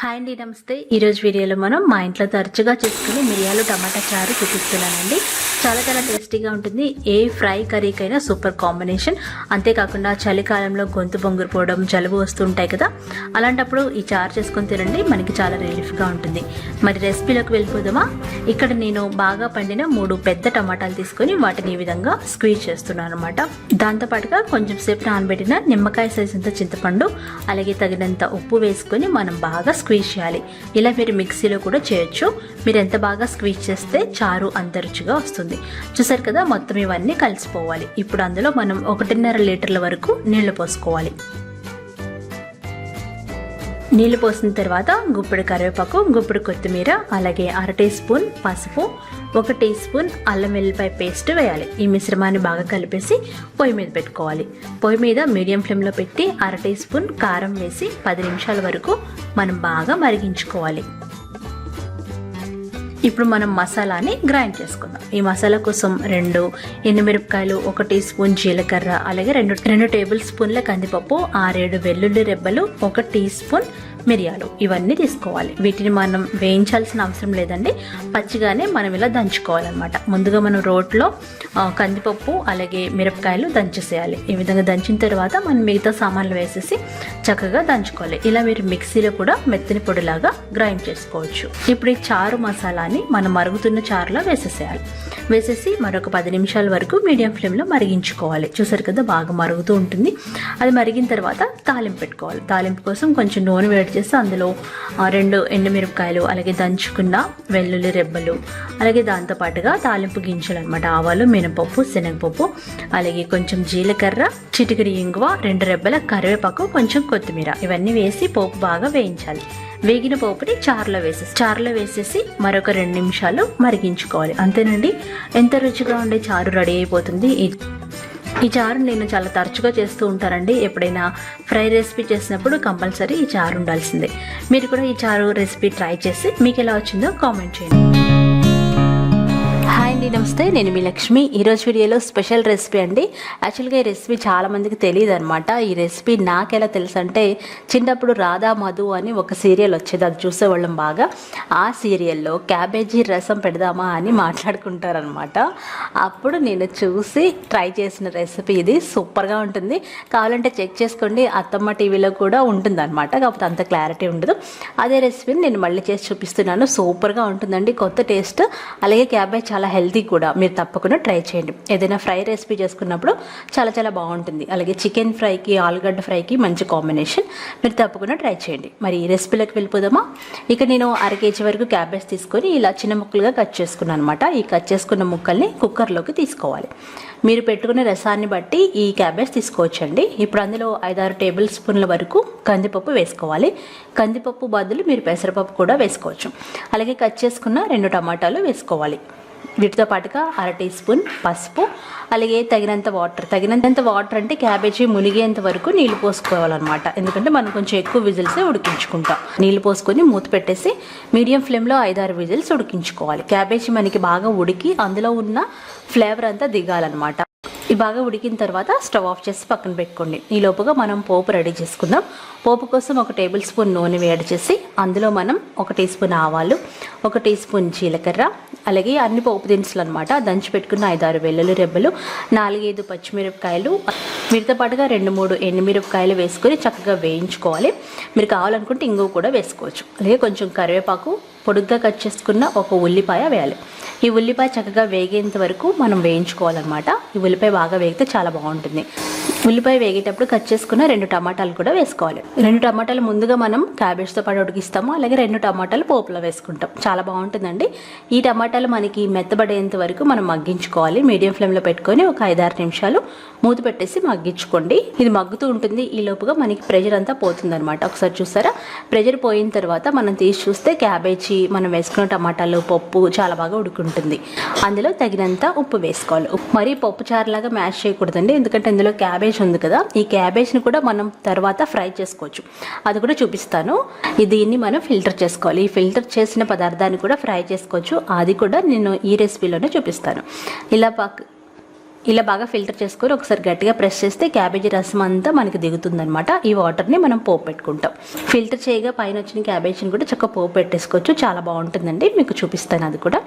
Hi అండి నమస్తే. ఈరోజు వీడియోలో మనం మా ఇంట్లో తరచుగా చేసుకునే మిరియాలు టమాటా చారు చూపిస్తున్నానండి. చాలా చాలా టేస్టీగా ఉంటుంది. ఏ ఫ్రై కర్రీకైనా సూపర్ కాంబినేషన్. అంతేకాకుండా చలికాలంలో గొంతు పొంగిపోవడం జలుబు వస్తుంటాయి కదా. అలాంటప్పుడు ఈ చారు చేసుకొని తినండి. మనకి చాలా రిలీఫ్గా ఉంటుంది. మరి రెసిపీలోకి వెళ్ళిపోదామా? ఇక్కడ నేను బాగా పండిన మూడు పెద్ద టమాటాలు తీసుకొని వాటిని ఈ విధంగా స్క్వీజ్ చేస్తున్నాను అనమాట దాంతోపాటుగా కొంచెం సేపు నానబెట్టిన నిమ్మకాయ సైజ్ అంత చింతపండు అలాగే తగినంత ఉప్పు వేసుకొని మనం బాగా స్క్వీజ్ చేయాలి. ఇలా మీరు మిక్సీలో కూడా చేయొచ్చు. మీరు ఎంత బాగా స్క్వీజ్ చేస్తే చారు అంత రుచిగా వస్తుంది. చూసారు కదా మొత్తం ఇవన్నీ కలిసిపోవాలి. ఇప్పుడు అందులో మనం ఒకటిన్నర లీటర్ల వరకు నీళ్ళు పోసుకోవాలి. నీళ్ళు పోసిన తర్వాత గుప్పెడు కరివేపాకు గుప్పెడు కొత్తిమీర అలాగే అర టీ స్పూన్ పసుపు ఒక టీ స్పూన్ అల్లం వెల్లిపాయ పేస్ట్ వేయాలి. ఈ మిశ్రమాన్ని బాగా కలిపేసి పొయ్యి మీద పెట్టుకోవాలి. పొయ్యి మీద మీడియం ఫ్లేమ్లో పెట్టి అర టీ స్పూన్ కారం వేసి పది నిమిషాల వరకు మనం బాగా మరిగించుకోవాలి. ఇప్పుడు మనం మసాలాని గ్రైండ్ చేసుకుందాం. ఈ మసాలా కోసం రెండు ఎండుమిరపకాయలు ఒక టీ స్పూన్ జీలకర్ర అలాగే రెండు రెండు టేబుల్ స్పూన్ల కందిపప్పు ఆరేడు వెల్లుల్లి రెబ్బలు ఒక టీ స్పూన్ మిరియాలు ఇవన్నీ తీసుకోవాలి. వీటిని మనం వేయించాల్సిన అవసరం లేదండి. పచ్చిగానే మనం ఇలా దంచుకోవాలన్నమాట. ముందుగా మనం రోట్లో కందిపప్పు అలాగే మిరపకాయలు దంచేసేయాలి. ఈ విధంగా దంచిన తర్వాత మనం మిగతా సామాన్లు వేసేసి చక్కగా దంచుకోవాలి. ఇలా మీరు మిక్సీలో కూడా మెత్తని పొడిలాగా గ్రైండ్ చేసుకోవచ్చు. ఇప్పుడు ఈ చారు మసాలాని మనం మరుగుతున్న చారులో వేసేసేయాలి. వేసేసి మరొక పది నిమిషాల వరకు మీడియం ఫ్లేమ్లో మరిగించుకోవాలి. చూసారు కదా బాగా మరుగుతూ ఉంటుంది. అది మరిగిన తర్వాత తాలింపు పెట్టుకోవాలి. తాలింపు కోసం కొంచెం నూనె వేడి చేసి అందులో ఆ, రెండు ఎండుమిరపకాయలు అలాగే దంచుకున్న వెల్లుల్లి రెబ్బలు అలాగే దాంతోపాటుగా తాలింపు గింజలు అనమాట ఆవాలు మినపప్పు శనగపప్పు అలాగే కొంచెం జీలకర్ర చిటికిడి ఇంగువ రెండు రెబ్బల కరివేపాకు కొంచెం కొత్తిమీర. ఇవన్నీ వేసి పోపు బాగా వేయించాలి. వేగిన పోపుని చారులో వేసేసి చారులో వేసేసి మరొక రెండు నిమిషాలు మరిగించుకోవాలి. అంతేనండి? ఎంత రుచిగా ఉండే చారు రెడీ అయిపోతుంది. ఈ ఈ చారు నేను చాలా తరచుగా చేస్తూ ఉంటానండి. ఎప్పుడైనా ఫ్రై రెసిపీ చేసినప్పుడు కంపల్సరీ ఈ చారు ఉండాల్సిందే. మీరు కూడా ఈ చారు రెసిపీ ట్రై చేసి మీకు ఎలా వచ్చిందో కామెంట్ చేయండి. హాయ్ అండి నమస్తే. నేను మీ లక్ష్మి. ఈరోజు వీడియోలో స్పెషల్ రెసిపీ అండి. యాక్చువల్గా ఈ రెసిపీ చాలా మందికి తెలియదు అనమాట ఈ రెసిపీ నాకెలా తెలుసు అంటే చిన్నప్పుడు రాధా మధు అని ఒక సీరియల్ వచ్చేది. అది చూసేవాళ్ళం బాగా. ఆ సీరియల్లో క్యాబేజీ రసం పెడదామా అని మాట్లాడుకుంటారనమాట అప్పుడు నేను చూసి ట్రై చేసిన రెసిపీ ఇది. సూపర్గా ఉంటుంది. కావాలంటే చెక్ చేసుకోండి. అత్తమ్మ టీవీలో కూడా ఉంటుంది అనమాట కాకపోతే అంత క్లారిటీ ఉండదు. అదే రెసిపీని నేను మళ్ళీ చేసి చూపిస్తున్నాను. సూపర్గా ఉంటుందండి. కొత్త టేస్ట్. అలాగే క్యాబేజ్ చాలా హెల్తీ కూడా మీరు తప్పకుండా ట్రై చేయండి. ఏదైనా ఫ్రై రెసిపీ చేసుకున్నప్పుడు చాలా చాలా బాగుంటుంది. అలాగే చికెన్ ఫ్రైకి ఆలుగడ్డ ఫ్రైకి మంచి కాంబినేషన్. మీరు తప్పకుండా ట్రై చేయండి. మరి ఈ రెసిపీలోకి వెళ్ళిపోదామా? ఇక నేను అర కేజీ వరకు క్యాబేజ్ తీసుకొని ఇలా చిన్న ముక్కలుగా కట్ చేసుకున్నాను అనమాట ఈ కట్ చేసుకున్న ముక్కల్ని కుక్కర్లోకి తీసుకోవాలి. మీరు పెట్టుకునే రసాన్ని బట్టి ఈ క్యాబేజ్ తీసుకోవచ్చండి. ఇప్పుడు అందులో ఐదారు టేబుల్ స్పూన్ల వరకు కందిపప్పు వేసుకోవాలి. కందిపప్పు బదులు మీరు పెసరపప్పు కూడా వేసుకోవచ్చు. అలాగే కట్ చేసుకున్న రెండు టమాటాలు వేసుకోవాలి. వీటితో పాటుగా అర టీ స్పూన్ పసుపు అలాగే తగినంత వాటర్. తగినంత వాటర్ అంటే క్యాబేజీ మునిగేంత వరకు నీళ్ళు పోసుకోవాలన్నమాట. ఎందుకంటే మనం కొంచెం ఎక్కువ విజిల్సే ఉడికించుకుంటాం. నీళ్ళు పోసుకొని మూత పెట్టేసి మీడియం ఫ్లేమ్లో ఐదారు విజిల్స్ ఉడికించుకోవాలి. క్యాబేజీ మనకి బాగా ఉడికి అందులో ఉన్న ఫ్లేవర్ అంతా దిగాలన్నమాట. ఇది బాగా ఉడికిన తర్వాత స్టవ్ ఆఫ్ చేసి పక్కన పెట్టుకోండి. ఈ లోపుగా మనం పోపు రెడీ చేసుకుందాం. పోపు కోసం ఒక టేబుల్ స్పూన్ నూనె వేడి చేసి అందులో మనం ఒక టీ స్పూన్ ఆవాలు ఒక టీ స్పూన్ జీలకర్ర అలాగే అన్ని పోపు దినుసులు అనమాట దంచి పెట్టుకున్న ఐదారు వెల్లుల్లి రెబ్బలు నాలుగైదు పచ్చిమిరపకాయలు వీటితో పాటుగా రెండు మూడు ఎండుమిరపకాయలు వేసుకొని చక్కగా వేయించుకోవాలి. మీరు కావాలనుకుంటే ఇంగువ కూడా వేసుకోవచ్చు. అలాగే కొంచెం కరివేపాకు పొడుగ్గా కట్ చేసుకున్న ఒక ఉల్లిపాయ వేయాలి. ఈ ఉల్లిపాయ చక్కగా వేగేంత వరకు మనం వేయించుకోవాలన్నమాట. ఈ ఉల్లిపాయ బాగా వేగితే చాలా బాగుంటుంది. ఉల్లిపాయ వేగేటప్పుడు కట్ చేసుకున్న రెండు టమాటాలు కూడా వేసుకోవాలి. రెండు టమాటాలు ముందుగా మనం క్యాబేజ్తో పాటు ఉడికిస్తాము అలాగే రెండు టమాటాలు పోపులో వేసుకుంటాం. చాలా బాగుంటుందండి. ఈ టమాటాలు మనకి మెత్తబడేంత వరకు మనం మగ్గించుకోవాలి. మీడియం ఫ్లేమ్లో పెట్టుకొని ఒక ఐదారు నిమిషాలు మూత పెట్టేసి మగ్గించుకోండి. ఇది మగ్గుతూ ఉంటుంది. ఈ లోపుగా మనకి ప్రెషర్ అంతా పోతుందనమాట ఒకసారి చూసారా? ప్రెషర్ పోయిన తర్వాత మనం తీసి చూస్తే క్యాబేజీ మనం వేసుకున్న టమాటాలు పప్పు చాలా బాగా ఉడుకుంటుంది. అందులో తగినంత ఉప్పు వేసుకోవాలి. మరి మరీ పప్పు చారులాగా మ్యాష్ చేయకూడదండి. ఎందుకంటే ఇందులో క్యాబేజ్ ఉంది కదా ఈ క్యాబేజ్ని కూడా మనం తర్వాత ఫ్రై చేసుకోవచ్చు. అది కూడా చూపిస్తాను. దీన్ని మనం ఫిల్టర్ చేసుకోవాలి. ఈ ఫిల్టర్ చేసిన పదార్థాన్ని కూడా ఫ్రై చేసుకోవచ్చు. అది కూడా నేను ఈ రెసిపీలోనే చూపిస్తాను. ఇలా ఇలా బాగా ఫిల్టర్ చేసుకొని ఒకసారి గట్టిగా ప్రెస్ చేస్తే క్యాబేజీ రసం అంతా మనకి దిగుతుందనమాట ఈ వాటర్ని మనం పోపు పెట్టుకుంటాం. ఫిల్టర్ చేయగా పైన వచ్చిన క్యాబేజీని కూడా చక్కగా పోపు పెట్టేసుకోవచ్చు. చాలా బాగుంటుందండి. మీకు చూపిస్తాను అది కూడా.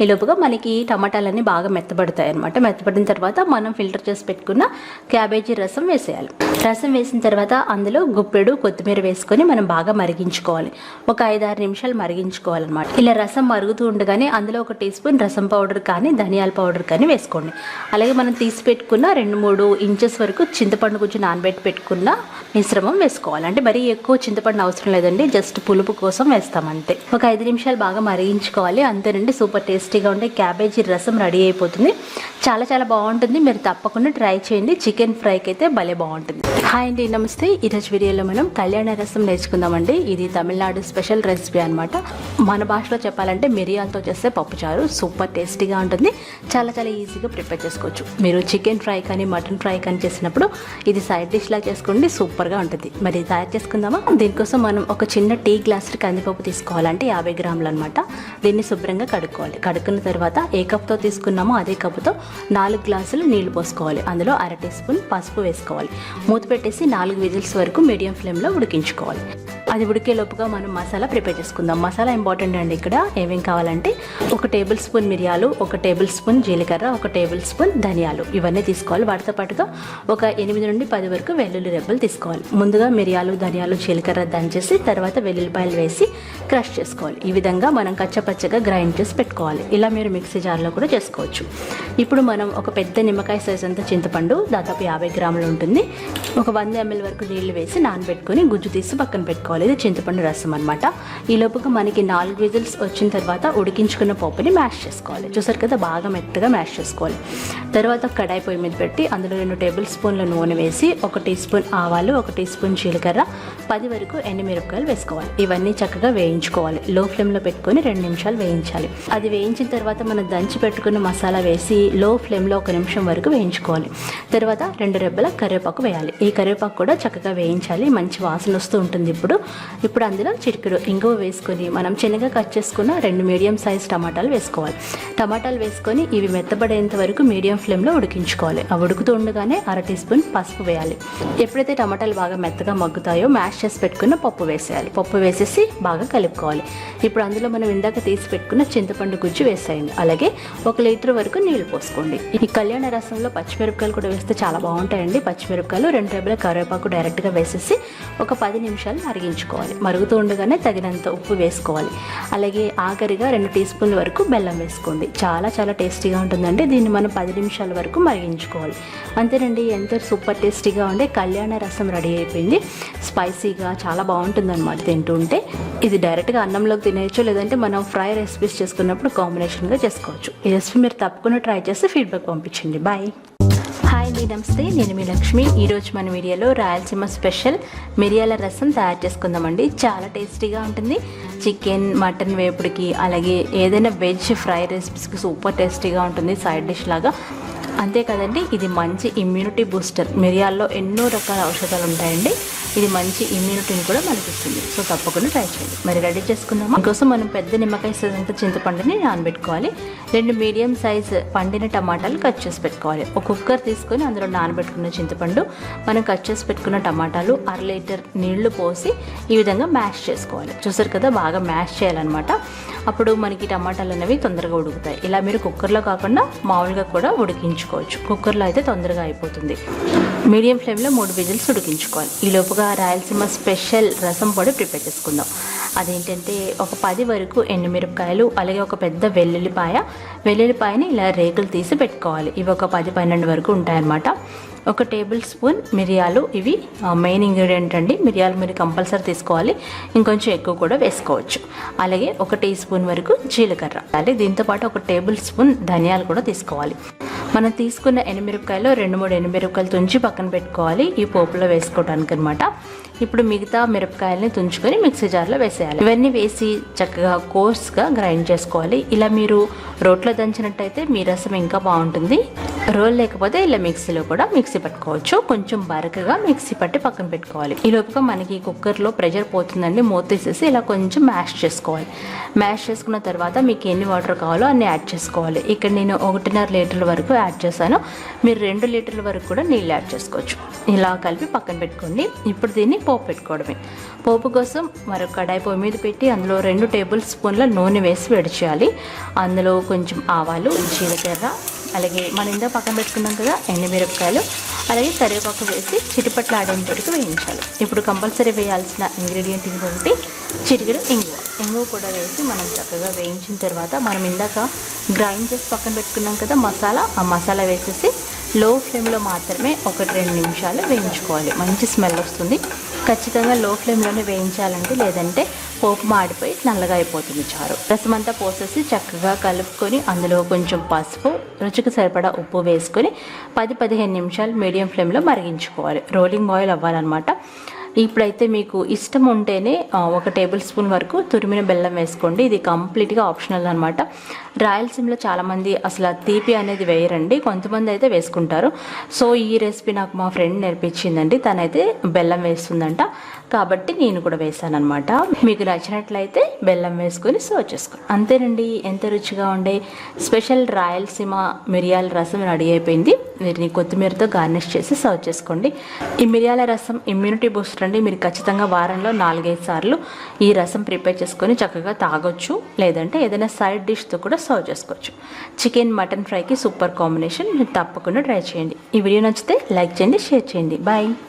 ఈ లోపుగా మనకి టమాటాలన్నీ బాగా మెత్తబడతాయి అనమాట మెత్తబడిన తర్వాత మనం ఫిల్టర్ చేసి పెట్టుకున్న క్యాబేజీ రసం వేసేయాలి. రసం వేసిన తర్వాత అందులో గుప్పెడు కొత్తిమీర వేసుకొని మనం బాగా మరిగించుకోవాలి. ఒక ఐదారు నిమిషాలు మరిగించుకోవాలన్నమాట. ఇలా రసం మరుగుతూ ఉండగానే అందులో ఒక టీ స్పూన్ రసం పౌడర్ కానీ ధనియాల పౌడర్ కానీ వేసుకోండి. అలాగే మనం తీసి పెట్టుకున్న రెండు మూడు ఇంచెస్ వరకు చింతపండు కొంచెం నానబెట్టి పెట్టుకున్న మిశ్రమం వేసుకోవాలి. అంటే మరీ ఎక్కువ చింతపండు అవసరం లేదండి. జస్ట్ పులుపు కోసం వేస్తాం అంతే. ఒక ఐదు నిమిషాలు బాగా మరిగించుకోవాలి. అంతేనండి సూపర్ టేస్టీగా ఉండే క్యాబేజీ రసం రెడీ అయిపోతుంది. చాలా చాలా బాగుంటుంది. మీరు తప్పకుండా ట్రై చేయండి. చికెన్ ఫ్రైకి అయితే భలే బాగుంటుంది. హాయ్ అండి. నమస్తే. ఈరోజు వీడియోలో మనం కళ్యాణ రసం నేర్చుకుందామండి. ఇది తమిళనాడు స్పెషల్ రెసిపీ అనమాట మన భాషలో చెప్పాలంటే మిరియాలతో చేస్తే పప్పుచారు. సూపర్ టేస్టీగా ఉంటుంది. చాలా చాలా ఈజీగా ప్రిపేర్ చేసుకోవచ్చు. మీరు చికెన్ ఫ్రై కానీ మటన్ ఫ్రై కానీ చేసినప్పుడు ఇది సైడ్ డిష్లా చేసుకోండి సూపర్గా ఉంటుంది. మరి తయారు చేసుకుందామా? దీనికోసం మనం ఒక చిన్న టీ గ్లాస్ కందిపప్పు తీసుకోవాలంటే యాభై గ్రాములు అనమాట దీన్ని శుభ్రంగా కడుక్కోవాలి. కడుక్కున్న తర్వాత ఏ కప్తో తీసుకున్నామో అదే కప్పుతో నాలుగు గ్లాసులు నీళ్ళు పోసుకోవాలి. అందులో అర టీ స్పూన్ పసుపు వేసుకోవాలి. మూత పెట్టేసి నాలుగు విజిల్స్ వరకు మీడియం ఫ్లేమ్లో ఉడికించుకోవాలి. అది ఉడికే లోపుగా మనం మసాలా ప్రిపేర్ చేసుకుందాం. మసాలా ఇంపార్టెంట్ అండి ఇక్కడ. ఏమేం కావాలంటే ఒక టేబుల్ స్పూన్ మిరియాలు ఒక టేబుల్ స్పూన్ జీలకర్ర ఒక టేబుల్ స్పూన్ ధనియాలు. ఇవన్నీ తీసుకోవాలి. వాటితో పాటుగా ఒక ఎనిమిది నుండి పది వరకు వెల్లుల్లి రెబ్బలు తీసుకోవాలి. ముందుగా మిరియాలు ధనియాలు జీలకర్ర దంచేసి తర్వాత వెల్లుల్లిపాయలు వేసి క్రష్ చేసుకోవాలి. ఈ విధంగా మనం కచ్చపచ్చగా గ్రైండ్ చేసి పెట్టుకోవాలి. ఇలా మీరు మిక్సీ జార్లో కూడా చేసుకోవచ్చు. ఇప్పుడు మనం ఒక పెద్ద నిమ్మకాయ సైజ్ అంత చింతపండు దాదాపు యాభై గ్రాములు ఉంటుంది. ఒక వంద ఎంఎల్ వరకు నీళ్ళు వేసి నానబెట్టుకొని గుజ్జు తీసి పక్కన పెట్టుకోవాలి. ఇది చింతపండు రసం అనమాట ఈ లోపుగా మనకి నాలుగు విజిల్స్ వచ్చిన తర్వాత ఉడికించుకున్న పప్పుని మ్యాష్ చేసుకోవాలి. చూసారు కదా బాగా మెత్తగా మ్యాష్ చేసుకోవాలి. తర్వాత కడాయి పొయ్యి మీద పెట్టి అందులో రెండు టేబుల్ స్పూన్ల నూనె వేసి ఒక టీ స్పూన్ ఆవాలు ఒక టీ స్పూన్ జీలకర్ర పది వరకు ఎండుమిరపకాయలు వేసుకోవాలి. ఇవన్నీ చక్కగా వేయించుకోవాలి. లో ఫ్లేమ్లో పెట్టుకొని రెండు నిమిషాలు వేయించాలి. అది వేయించిన తర్వాత మనం దంచి పెట్టుకున్న మసాలా వేసి లో ఫ్లేమ్లో ఒక నిమిషం వరకు వేయించుకోవాలి. తర్వాత రెండు రెబ్బల కరివేపాకు వేయాలి. ఈ కరివేపాకు కూడా చక్కగా వేయించాలి. మంచి వాసన వస్తూ ఉంటుంది ఇప్పుడు. ఇప్పుడు అందులో చిటికెడు ఇంగువ వేసుకొని మనం చిన్నగా కట్ చేసుకున్న రెండు మీడియం సైజ్ టమాటాలు వేసుకోవాలి. టమాటాలు వేసుకొని ఇవి మెత్తబడేంత వరకు మీడియం ఫ్లేమ్లో ఉడికించుకోవాలి. ఆ ఉడుకుతూ ఉండగానే అర టీ స్పూన్ పసుపు వేయాలి. ఎప్పుడైతే టమాటాలు బాగా మెత్తగా మగ్గుతాయో మ్యాష్ చేసి పెట్టుకున్న పప్పు వేసేయాలి. పప్పు వేసేసి బాగా కలుపుకోవాలి. ఇప్పుడు అందులో మనం ఇందాక తీసి పెట్టుకున్న చింతపండు గుజ్జు వేసేయండి. అలాగే ఒక లీటర్ వరకు నీళ్ళు పోసుకోండి. ఈ కళ్యాణ రసంలో పచ్చిమిరపకాయలు కూడా వేస్తే చాలా బాగుంటాయండి. పచ్చిమిరపకాయలు రెండు రేపుల కరివేపాకు డైరెక్ట్గా వేసేసి ఒక పది నిమిషాలు మరిగించుకోవాలి. మరుగుతూ ఉండగానే తగినంత ఉప్పు వేసుకోవాలి. అలాగే ఆఖరిగా రెండు టీ స్పూన్ల వరకు బెల్లం వేసుకోండి. చాలా చాలా టేస్టీగా ఉంటుందండి. దీన్ని మనం పది నిమిషాల వరకు మరిగించుకోవాలి. అంతేనండి ఎంతో సూపర్ టేస్టీగా ఉండే కళ్యాణ రసం రెడీ అయిపోయింది. స్పైసీగా చాలా బాగుంటుందన్నమాట తింటుంటే. ఇది డైరెక్ట్గా అన్నంలోకి తినేయచ్చు లేదంటే మనం ఫ్రై రెసిపీస్ చేసుకున్నప్పుడు కాంబినేషన్గా చేసుకోవచ్చు. ఈ రెసిపీ మీరు తప్పకుండా ట్రై చేసి ఫీడ్బ్యాక్ పంపించండి. బాయ్. అండి నమస్తే నేను మీ లక్ష్మి. ఈరోజు మన వీడియోలో రాయలసీమ స్పెషల్ మిరియాల రసం తయారు చేసుకుందామండి. చాలా టేస్టీగా ఉంటుంది. చికెన్ మటన్ వేపుడికి అలాగే ఏదైనా వెజ్ ఫ్రై రెసిపీస్కి సూపర్ టేస్టీగా ఉంటుంది సైడ్ డిష్ లాగా. అంతే కదండి ఇది మంచి ఇమ్యూనిటీ బూస్టర్. మిరియాల్లో ఎన్నో రకాల ఔషధాలు ఉంటాయండి. ఇది మంచి ఇమ్యూనిటీని కూడా మనకి ఇస్తుంది సో తప్పకుండా ట్రై చేయండి. మరి రెడీ చేసుకుందామా? కోసం మనం పెద్ద నిమ్మకాయ సైజ్ అంత చింతపండుని నానబెట్టుకోవాలి. రెండు మీడియం సైజ్ పండిన టమాటాలు కట్ చేసి పెట్టుకోవాలి. ఒక కుక్కర్ తీసుకొని అందులో నానబెట్టుకున్న చింతపండు మనం కట్ చేసి పెట్టుకున్న టమాటాలు అర లీటర్ నీళ్ళు పోసి ఈ విధంగా మ్యాష్ చేసుకోవాలి. చూసారు కదా బాగా మ్యాష్ చేయాలన్నమాట. అప్పుడు మనకి టమాటాలు అనేవి తొందరగా ఉడుకుతాయి. ఇలా మీరు కుక్కర్లో కాకుండా మామూలుగా కూడా ఉడికించుకోవచ్చు. కుక్కర్లో అయితే తొందరగా అయిపోతుంది. మీడియం ఫ్లేమ్లో మూడు విజిల్స్ ఉడికించుకోవాలి. ఈ లోపుగా రాయలసీమ స్పెషల్ రసం పొడి ప్రిపేర్ చేసుకుందాం. అదేంటంటే ఒక పది వరకు ఎండుమిరపకాయలు అలాగే ఒక పెద్ద వెల్లుల్లిపాయ. వెల్లుల్లిపాయని ఇలా రేకులు తీసి పెట్టుకోవాలి. ఇవి ఒక పది పన్నెండు వరకు ఉంటాయన్నమాట. ఒక టేబుల్ స్పూన్ మిరియాలు. ఇవి మెయిన్ ఇంగ్రీడియంట్ అండి. మిరియాలు మీరు కంపల్సరీ తీసుకోవాలి. ఇంకొంచెం ఎక్కువ కూడా వేసుకోవచ్చు. అలాగే ఒక టీ స్పూన్ వరకు జీలకర్ర. అలాగే దీంతోపాటు ఒక టేబుల్ స్పూన్ ధనియాలు కూడా తీసుకోవాలి. మనం తీసుకున్న ఎనిమిరపకాయలు రెండు మూడు ఎనిమిరపకాయలు తుంచి పక్కన పెట్టుకోవాలి. ఈ పోపులో వేసుకోవడానికి అనమాట ఇప్పుడు మిగతా మిరపకాయలని తుంచుకొని మిక్సీ జార్లో వేసేయాలి. ఇవన్నీ వేసి చక్కగా కోర్స్గా గ్రైండ్ చేసుకోవాలి. ఇలా మీరు రోట్లో దంచినట్టయితే మీ రసం ఇంకా బాగుంటుంది. రోల్ లేకపోతే ఇలా మిక్సీలో కూడా మిక్సీ పట్టుకోవచ్చు. కొంచెం బరకగా మిక్సీ పట్టి పక్కన పెట్టుకోవాలి. ఈ లోపుగా మనకి కుక్కర్లో ప్రెషర్ పోతుందండి. మూత తీసేసి ఇలా కొంచెం మ్యాష్ చేసుకోవాలి. మ్యాష్ చేసుకున్న తర్వాత మీకు ఎన్ని వాటర్ కావాలో అన్ని యాడ్ చేసుకోవాలి. ఇక్కడ నేను ఒకటిన్నర లీటర్ల వరకు యాడ్ చేశాను. మీరు రెండు లీటర్ల వరకు కూడా నీళ్ళు యాడ్ చేసుకోవచ్చు. ఇలా కలిపి పక్కన పెట్టుకోండి. ఇప్పుడు దీన్ని పోపు పెట్టుకోవడమే. పోపు కోసం మరొక కడాయి పొయ్యి మీద పెట్టి అందులో రెండు టేబుల్ స్పూన్ల నూనె వేసి వేడి చేయాలి. అందులో కొంచెం ఆవాలు జీలకర్ర అలాగే మనం ఇందా పక్కన పెట్టుకున్నాం కదా ఎండుమిరపకాయలు అలాగే కరివేపాకు వేసి చిటిపట్లు ఆడేంత వరకు వేయించాలి. ఇప్పుడు కంపల్సరీ వేయాల్సిన ఇంగ్రీడియంట్ ఇంకొకటి చిటికెడు ఇంగువ. ఇంగువ కూడా వేసి మనం చక్కగా వేయించిన తర్వాత మనం ఇందాక గ్రైండ్ చేసి పక్కన పెట్టుకున్నాం కదా మసాలా ఆ మసాలా వేసేసి లో ఫ్లేమ్లో మాత్రమే ఒకటి రెండు నిమిషాలు వేయించుకోవాలి. మంచి స్మెల్ వస్తుంది. ఖచ్చితంగా లో ఫ్లేమ్లోనే వేయించాలండి లేదంటే పోపు మాడిపోయి నల్లగా అయిపోతుంది చారు. రసం అంతా పోసేసి చక్కగా కలుపుకొని అందులో కొంచెం పసుపు రుచికి సరిపడా ఉప్పు వేసుకొని పది పదిహేను నిమిషాలు మీడియం ఫ్లేమ్లో మరిగించుకోవాలి. రోలింగ్ ఆయిల్ అవ్వాలన్నమాట. ఇప్పుడైతే మీకు ఇష్టం ఉంటేనే ఒక టేబుల్ స్పూన్ వరకు తురిమిన బెల్లం వేసుకోండి. ఇది కంప్లీట్గా ఆప్షనల్ అనమాట రాయలసీమలో చాలామంది అసలు తీపి అనేది వేయరండి. కొంతమంది అయితే వేసుకుంటారు. సో ఈ రెసిపీ నాకు మా ఫ్రెండ్ నేర్పించిందండి. తనైతే బెల్లం వేస్తుందంట. కాబట్టి నేను కూడా వేసాను అనమాట మీకు నచ్చినట్లయితే బెల్లం వేసుకొని సర్వ్ చేసుకోండి అంతేనండి. ఎంత రుచిగా ఉండే స్పెషల్ రాయలసీమ మిరియాల రసం రెడీ అయిపోయింది. వీటిని కొత్తిమీరతో గార్నిష్ చేసి సర్వ్ చేసుకోండి. ఈ మిరియాల రసం ఇమ్యూనిటీ బూస్టర్ మాత్రండి మీరు ఖచ్చితంగా వారంలో నాలుగైదు సార్లు ఈ రసం ప్రిపేర్ చేసుకొని చక్కగా తాగొచ్చు లేదంటే ఏదైనా సైడ్ డిష్తో కూడా సర్వ్ చేసుకోవచ్చు. చికెన్ మటన్ ఫ్రైకి సూపర్ కాంబినేషన్ మీరు తప్పకుండా ట్రై చేయండి. ఈ వీడియో నచ్చితే లైక్ చేయండి షేర్ చేయండి. బాయ్.